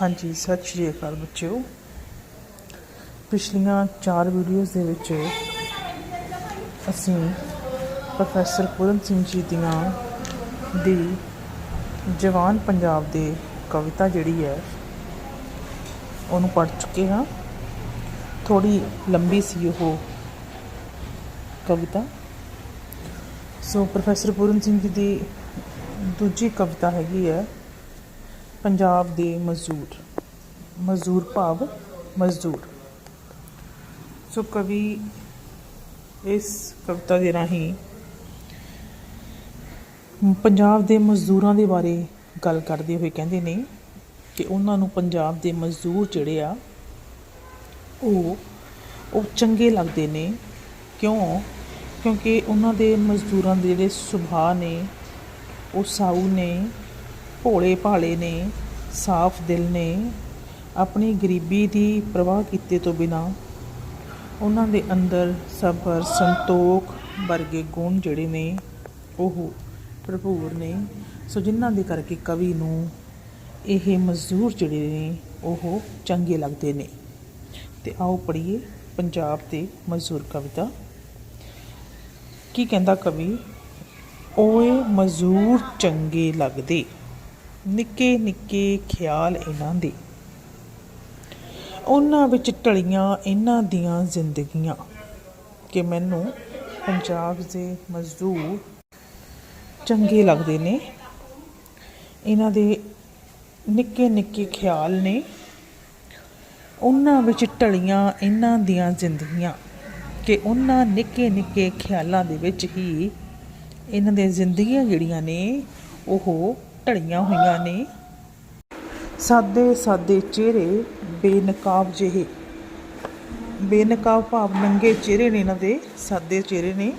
ਹਾਂਜੀ, ਸਤਿ ਸ਼੍ਰੀ ਅਕਾਲ ਬੱਚਿਓ। ਪਿਛਲੀਆਂ ਚਾਰ ਵੀਡੀਓਜ਼ ਦੇ ਵਿੱਚ ਅਸੀਂ ਪ੍ਰੋਫੈਸਰ ਪੂਰਨ ਸਿੰਘ ਜੀ ਦੀਆਂ ਦੀ ਜਵਾਨ ਪੰਜਾਬ ਦੇ ਕਵਿਤਾ ਜਿਹੜੀ ਹੈ, ਉਹਨੂੰ ਪੜ੍ਹ ਚੁੱਕੇ ਹਾਂ। ਥੋੜੀ ਲੰਬੀ ਸੀ ਉਹ ਕਵਿਤਾ। ਸੋ ਪ੍ਰੋਫੈਸਰ ਪੂਰਨ ਸਿੰਘ ਜੀ ਦੀ ਦੂਜੀ ਕਵਿਤਾ ਹੈਗੀ ਹੈ ਪੰਜਾਬ ਦੇ ਮਜ਼ਦੂਰ ਮਜ਼ਦੂਰ ਭਾਵ ਮਜ਼ਦੂਰ। ਸੋ ਕਵੀ ਇਸ ਕਵਿਤਾ ਦੇ ਰਾਹੀਂ ਪੰਜਾਬ ਦੇ ਮਜ਼ਦੂਰਾਂ ਦੇ ਬਾਰੇ ਗੱਲ ਕਰਦੇ ਹੋਏ ਕਹਿੰਦੇ ਨੇ ਕਿ ਉਹਨਾਂ ਨੂੰ ਪੰਜਾਬ ਦੇ ਮਜ਼ਦੂਰ ਜਿਹੜੇ ਆ, ਉਹ ਉਹ ਚੰਗੇ ਲੱਗਦੇ ਨੇ। ਕਿਉਂ? ਕਿਉਂਕਿ ਉਹਨਾਂ ਦੇ ਮਜ਼ਦੂਰਾਂ ਦੇ ਜਿਹੜੇ ਸੁਭਾਅ ਨੇ, ਉਹ ਸਾਊ ਨੇ ਭੋਲੇ ਭਾਲੇ ਨੇ, ਸਾਫ਼ ਦਿਲ ਨੇ ਆਪਣੀ ਗਰੀਬੀ ਦੀ ਪ੍ਰਵਾਹ ਕੀਤੇ ਤੋਂ ਬਿਨਾ ਉਹਨਾਂ ਦੇ ਅੰਦਰ ਸਬਰ ਸੰਤੋਖ ਵਰਗੇ ਗੁਣ ਜਿਹੜੇ ਨੇ, ਉਹ ਭਰਪੂਰ ਨੇ। ਸੋ ਜਿਨ੍ਹਾਂ ਦੇ ਕਰਕੇ ਕਵੀ ਨੂੰ ਇਹ ਮਜ਼ਦੂਰ ਜਿਹੜੇ ਨੇ, ਉਹ ਚੰਗੇ ਲੱਗਦੇ ਨੇ। ਤੇ ਆਓ ਪੜ੍ਹੀਏ ਪੰਜਾਬ ਦੇ ਮਜ਼ਦੂਰ ਕਵਿਤਾ। ਕੀ ਕਹਿੰਦਾ ਕਵੀ? ਓਏ ਮਜ਼ਦੂਰ ਚੰਗੇ ਲੱਗਦੇ। ਨਿੱਕੇ ਨਿੱਕੇ ਖਿਆਲ ਇਹਨਾਂ ਦੇ। ਉਹਨਾਂ ਵਿੱਚ ਢਲੀਆਂ ਇਹਨਾਂ ਦੀਆਂ ਜ਼ਿੰਦਗੀਆਂ ਕਿ ਮੈਨੂੰ ਪੰਜਾਬ ਦੇ ਮਜ਼ਦੂਰ ਚੰਗੇ ਲੱਗਦੇ ਨੇ। ਇਹਨਾਂ ਦੇ ਨਿੱਕੇ ਨਿੱਕੇ ਖਿਆਲ ਨੇ। ਉਹਨਾਂ ਵਿੱਚ ਢਲੀਆਂ ਇਹਨਾਂ ਦੀਆਂ ਜ਼ਿੰਦਗੀਆਂ ਕਿ ਉਹਨਾਂ ਨਿੱਕੇ ਨਿੱਕੇ ਖਿਆਲਾਂ ਦੇ ਵਿੱਚ ਹੀ ਇਹਨਾਂ ਦੀਆਂ ਜ਼ਿੰਦਗੀਆਂ ਜਿਹੜੀਆਂ ਨੇ, ਉਹ ਢਲੀਆਂ ਹੋਈਆਂ ਨੇ। ਸਾਦੇ ਸਾਦੇ ਚਿਹਰੇ ਬੇਨਕਾਬ ਜਿਹੇ। ਬੇਨਕਾਬ ਭਾਵ ਨੰਗੇ ਚਿਹਰੇ ਨੇ ਇਹਨਾਂ ਦੇ, ਸਾਦੇ ਚਿਹਰੇ ਨੇ।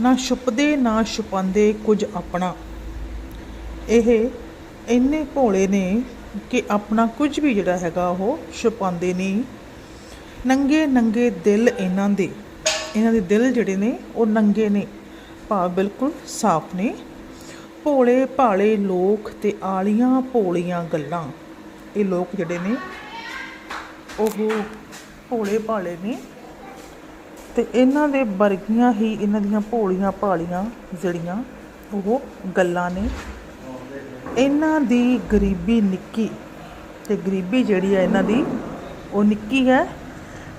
ਨਾ ਛੁਪਦੇ, ਨਾ ਛੁਪਾਉਂਦੇ ਕੁਝ ਆਪਣਾ। ਇਹ ਇੰਨੇ ਭੋਲੇ ਨੇ ਕਿ ਆਪਣਾ ਕੁਝ ਵੀ ਜਿਹੜਾ ਹੈਗਾ ਉਹ ਛੁਪਾਉਂਦੇ ਨਹੀਂ। ਨੰਗੇ ਨੰਗੇ ਦਿਲ ਇਹਨਾਂ ਦੇ। ਇਹਨਾਂ ਦੇ ਦਿਲ ਜਿਹੜੇ ਨੇ ਉਹ ਨੰਗੇ ਨੇ। ਭਾਵ ਬਿਲਕੁਲ ਸਾਫ਼ ਨੇ। ਭੋਲੇ ਭਾਲੇ ਲੋਕ ਤੇ ਆਲੀਆਂ ਭੋਲੀਆਂ ਗੱਲਾਂ। ਇਹ ਲੋਕ ਜਿਹੜੇ ਨੇ, ਉਹ ਭੋਲੇ ਭਾਲੇ ਨੇ ਤੇ ਇਹਨਾਂ ਦੇ ਵਰਗੀਆਂ ਹੀ ਇਹਨਾਂ ਦੀਆਂ ਭੋਲੀਆਂ ਭਾਲੀਆਂ ਜਿਹੜੀਆਂ, ਉਹ ਗੱਲਾਂ ਨੇ। ਇਹਨਾਂ ਦੀ ਗਰੀਬੀ ਨਿੱਕੀ ਤੇ ਗਰੀਬੀ ਜਿਹੜੀ ਹੈ ਇਹਨਾਂ ਦੀ, ਉਹ ਨਿੱਕੀ ਹੈ।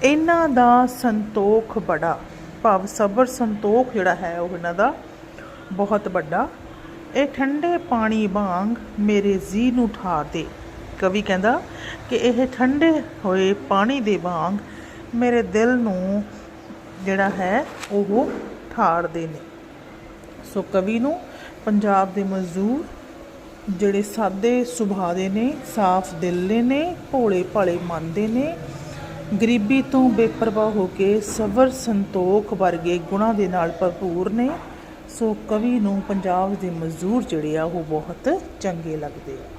ਇਹਨਾਂ ਦਾ ਸੰਤੋਖ ਬੜਾ, ਭਾਵ ਸਬਰ ਸੰਤੋਖ ਜਿਹੜਾ ਹੈ ਉਹ ਇਹਨਾਂ ਦਾ ਬਹੁਤ ਵੱਡਾ। ਇਹ ਠੰਡੇ ਪਾਣੀ ਵਾਂਗ ਮੇਰੇ ਜੀ ਨੂੰ ਠਾਰ ਦੇ। ਕਵੀ ਕਹਿੰਦਾ ਕਿ ਇਹ ਠੰਡੇ ਹੋਏ ਪਾਣੀ ਦੇ ਵਾਂਗ ਮੇਰੇ ਦਿਲ ਨੂੰ ਜਿਹੜਾ ਹੈ ਉਹ ਠਾਰਦੇ ਨੇ। ਸੋ ਕਵੀ ਨੂੰ ਪੰਜਾਬ ਦੇ ਮਜ਼ਦੂਰ ਜਿਹੜੇ ਸਾਦੇ ਸੁਭਾਅ ਦੇ ਨੇ, ਸਾਫ਼ ਦਿਲ ਦੇ ਨੇ, ਭੋਲੇ ਭਾਲੇ ਮਨ ਦੇ ਨੇ, ਗਰੀਬੀ ਤੋਂ ਬੇਪਰਵਾਹ ਹੋ ਕੇ ਸਬਰ ਸੰਤੋਖ ਵਰਗੇ ਗੁਣਾਂ ਦੇ ਨਾਲ ਭਰਪੂਰ ਨੇ। ਸੋ ਕਵੀ ਨੂੰ ਪੰਜਾਬ ਦੇ ਮਜ਼ਦੂਰ ਜਿਹੜੇ ਆ ਉਹ ਬਹੁਤ ਚੰਗੇ ਲੱਗਦੇ ਆ।